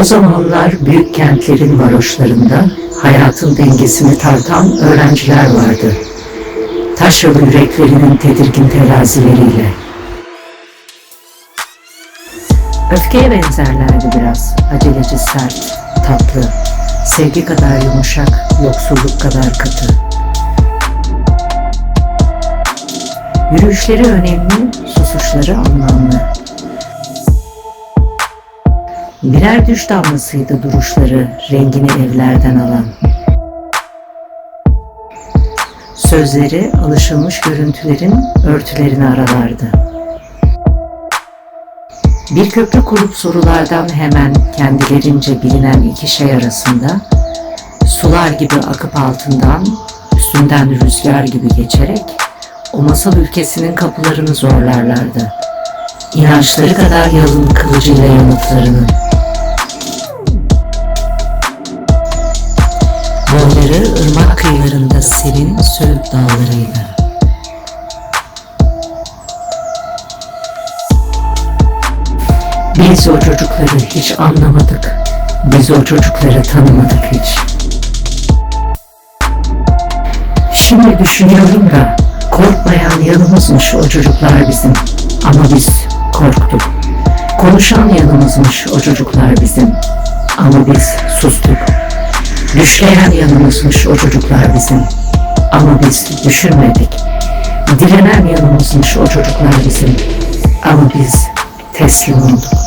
O zamanlar büyük kentlerin varoşlarında hayatın dengesini tartan öğrenciler vardı. Taşralı yüreklerinin tedirgin terazileriyle. Öfkeye benzerlerdi biraz. Aceleci sert, tatlı. Sevgi kadar yumuşak, yoksulluk kadar katı. Yürüyüşleri önemli, susuşları anlamlı. Birer düş damlasıydı duruşları, rengini evlerden alan. Sözleri alışılmış görüntülerin örtülerini aralardı. Bir köprü kurup sorulardan hemen kendilerince bilinen iki şey arasında sular gibi akıp altından, üstünden rüzgar gibi geçerek o masal ülkesinin kapılarını zorlarlardı. İnançları kadar yalın kılıcıyla yanıtlarını. Irmak kıyılarında serin Söğüt dağlarıyla. Biz o çocukları hiç anlamadık. Biz o çocukları tanımadık hiç. Şimdi düşünüyorum da korkmayan yanımızmış o çocuklar bizim. Ama biz korktuk. Konuşan yanımızmış o çocuklar bizim. Ama biz sustuk. Düşleyen yanımızmış o çocuklar bizim. Ama biz düşünmedik. Direnen yanımızmış o çocuklar bizim. Ama biz teslim olduk.